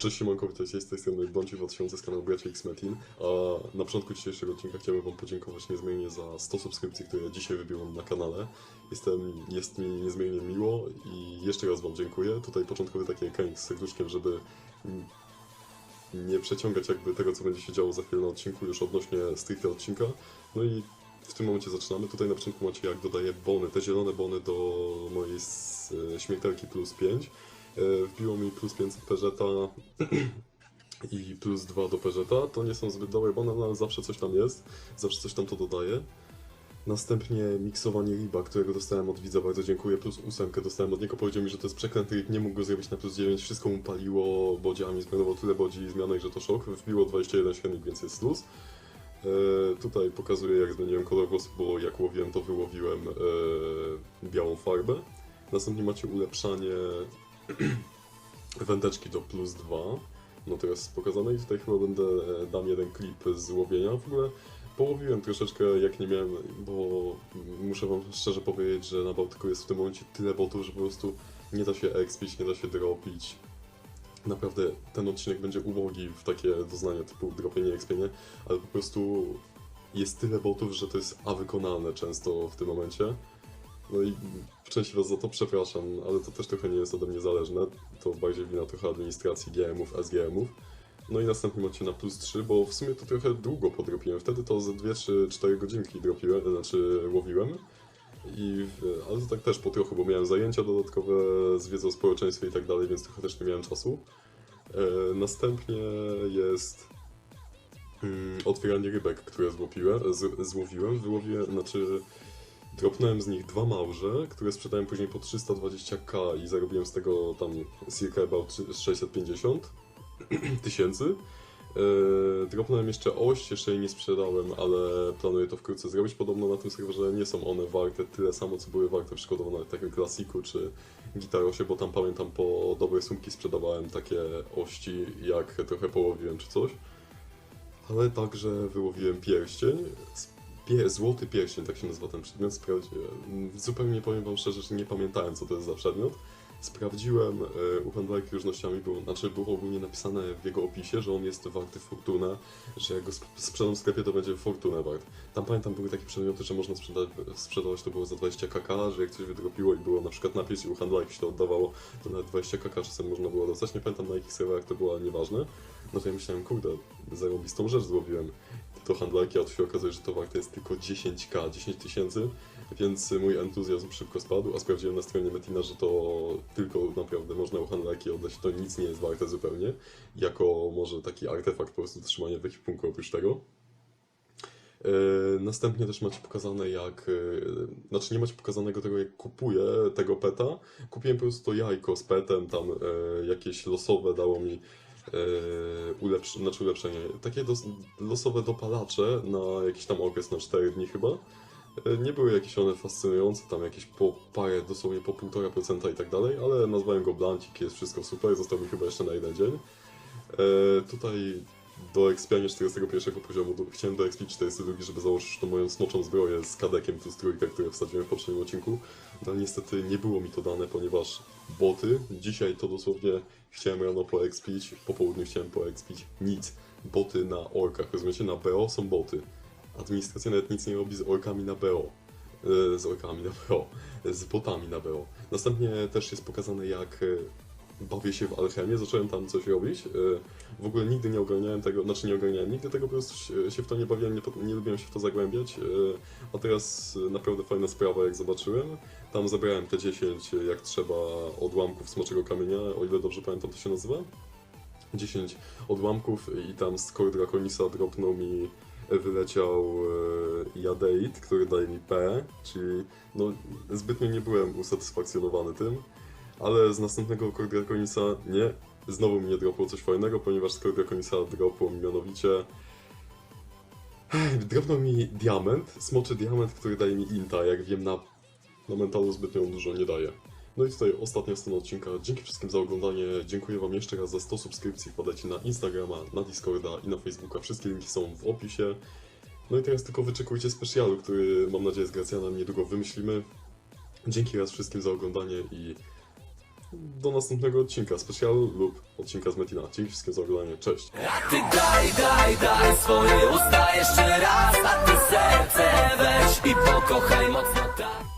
Cześć siemanko, witajcie z tej strony Bądź 2000 z kanału Bracia X Metin. A na początku dzisiejszego odcinka chciałbym wam podziękować niezmiernie za 100 subskrypcji, które dzisiaj wybiłem na kanale. Jestem, jest mi niezmiernie miło i jeszcze raz wam dziękuję. Tutaj początkowy taki ekranik z serduszkiem, żeby nie przeciągać jakby tego, co będzie się działo za chwilę na odcinku, już odnośnie stricte odcinka. No i w tym momencie zaczynamy. Tutaj na początku macie jak dodaję bony, te zielone bony do mojej śmiertelki plus 5. E, Wbiło mi plus 500 peżeta i plus 2 do peżeta. To nie są zbyt dobre no ale zawsze coś tam jest. Zawsze coś tam to dodaje. Następnie miksowanie riba, którego dostałem od widza, bardzo dziękuję, plus ósemkę dostałem od niego, powiedział mi, że to jest przeklęty rig, nie mógł go zrobić na plus 9, wszystko mu paliło bodziami, zmarnował tyle bodzi i zmianek, że to szok, wbiło 21 średnik, więc jest luz. E, tutaj pokazuję jak zmieniłem kolor włosów, bo jak łowiłem to wyłowiłem e, białą farbę. Następnie macie ulepszanie wędeczki do plus 2. No jest pokazane i tutaj chyba będę, e, dam jeden klip z łowienia. W ogóle połowiłem troszeczkę jak nie miałem, bo muszę wam szczerze powiedzieć, że na Bałtyku jest w tym momencie tyle botów, że po prostu nie da się expić, nie da się dropić. Naprawdę ten odcinek będzie ubogi w takie doznania typu dropienie, expienie, ale po prostu jest tyle botów, że to jest awykonalne często w tym momencie. No i w części was za to przepraszam, ale to też trochę nie jest ode mnie zależne. To bardziej wina trochę administracji GM-ów, SGM-ów. No i następnie macie na plus 3, bo w sumie to trochę długo podropiłem. Wtedy to ze 2 czy 4 godzinki dropiłem, znaczy łowiłem. I, w- ale to tak też po trochu, bo miałem zajęcia dodatkowe z wiedzą o społeczeństwie i tak dalej, więc trochę też nie miałem czasu. E, następnie jest mm, otwieranie rybek, które złowiłem, z, złowiłem. Wyłowiłem, znaczy dropnąłem z nich dwa małże, które sprzedałem później po 320k i zarobiłem z tego tam circa about 650 tysięcy. Yy, dropnąłem jeszcze oś, jeszcze jej nie sprzedałem, ale planuję to wkrótce zrobić. Podobno na tym serwerze nie są one warte tyle samo, co były warte przykładowo na takim klasiku czy gitarosie, bo tam pamiętam po dobrej sumki sprzedawałem takie ości, jak trochę połowiłem czy coś. Ale także wyłowiłem pierścień. Pie złoty pierścień, tak się nazywa ten przedmiot. Sprawdzi- Zupełnie nie powiem wam szczerze, że nie pamiętałem co to jest za przedmiot. Sprawdziłem e, u handlarki różnościami, było, znaczy było ogólnie napisane w jego opisie, że on jest warty fortunę, że jak go sp- sprzedam w sklepie, to będzie fortunę wart. Tam pamiętam, były takie przedmioty, że można sprzedać, sprzedawać to było za 20 kk, że jak coś wydropiło i było na przykład napis i u handlarki się to oddawało, to nawet 20 kk czasem można było dostać. Nie pamiętam na jakich serwerach to było, ale nieważne. No to ja myślałem, kurde, zarobistą rzecz złowiłem do handlarki, a tu się okazuje, że to warte jest tylko 10k, 10 tysięcy, więc mój entuzjazm szybko spadł, a sprawdziłem na stronie Metina, że to tylko naprawdę można u handlarki oddać, to nic nie jest warte zupełnie, jako może taki artefakt po prostu trzymania w ekwipunku oprócz tego. E, Następnie też macie pokazane jak, e, znaczy nie macie pokazanego tego jak kupuję tego peta. Kupiłem po prostu to jajko z petem, tam e, jakieś losowe dało mi ulepsz, znaczy ulepszenie, takie dos, losowe dopalacze na jakiś tam okres na 4 dni chyba. E, Nie były jakieś one fascynujące, tam jakieś po parę, dosłownie po 1,5% i tak dalej, ale nazwałem go Blancik, jest wszystko super, został mi chyba jeszcze na jeden dzień. E, tutaj do ekspiania 41 poziomu do, chciałem do expić 42, żeby założyć tą moją smoczą zbroję z kadekiem plus trójkę, które wsadziłem w poprzednim odcinku. No niestety nie było mi to dane, ponieważ boty, dzisiaj to dosłownie chciałem rano poekspić, po południu chciałem poekspić, nic. Boty na orkach, rozumiecie? Na BO są boty. Administracja nawet nic nie robi z orkami na BO. E, Z orkami na BO. Z botami na BO. Następnie też jest pokazane jak e, bawię się w alchemię, zacząłem tam coś robić. E, W ogóle nigdy nie ogarniałem tego, znaczy nie ogarniałem, nigdy tego po prostu się- w to nie bawiłem, nie, nie lubiłem się w to zagłębiać. e, A teraz e, naprawdę fajna sprawa, jak zobaczyłem. Tam zebrałem te 10, e, jak trzeba, odłamków smoczego kamienia, o ile dobrze pamiętam to się nazywa. 10 odłamków i tam z Core Draconisa dropnął mi, wyleciał Jadeit, który daje mi P, czyli no zbytnio nie byłem usatysfakcjonowany tym. Ale z następnego Core Draconisa nie. Znowu mi nie dropło coś fajnego, ponieważ z Core Draconisa dropło mi mianowicie... Dropnął mi diament, smoczy diament, który daje mi inta. Jak wiem, na, na mentalu zbytnio dużo nie daje. No i tutaj ostatnia strona odcinka. Dzięki wszystkim za oglądanie. Dziękuję Wam jeszcze raz za 100 subskrypcji. Podajcie na Instagrama, na Discorda i na Facebooka. Wszystkie linki są w opisie. No i teraz tylko wyczekujcie specjalu, który mam nadzieję z Gracjanem niedługo wymyślimy. Dzięki raz wszystkim za oglądanie i do następnego odcinka specjalu lub odcinka z Metina. Dzięki wszystkim za oglądanie. Cześć! A ty daj, daj, daj swoje usta jeszcze raz A ty serce weź i pokochaj mocno tak